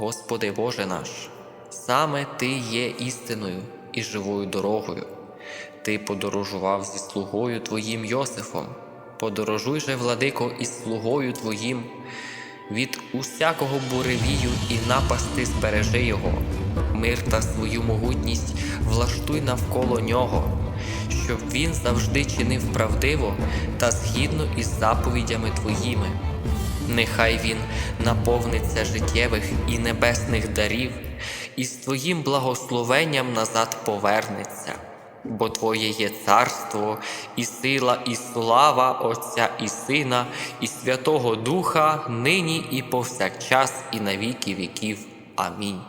Господи Боже наш, саме Ти є істиною і живою дорогою. Ти подорожував зі слугою Твоїм Йосифом, подорожуй же, владико, із слугою Твоїм, від усякого буревію і напасти збережи його, мир та свою могутність влаштуй навколо нього, щоб він завжди чинив правдиво та згідно із заповідями Твоїми. Нехай він наповниться життєвих і небесних дарів, і з Твоїм благословенням назад повернеться. Бо Твоє є царство, і сила, і слава Отця і Сина, і Святого Духа, нині і повсякчас, і на віки віків. Амінь.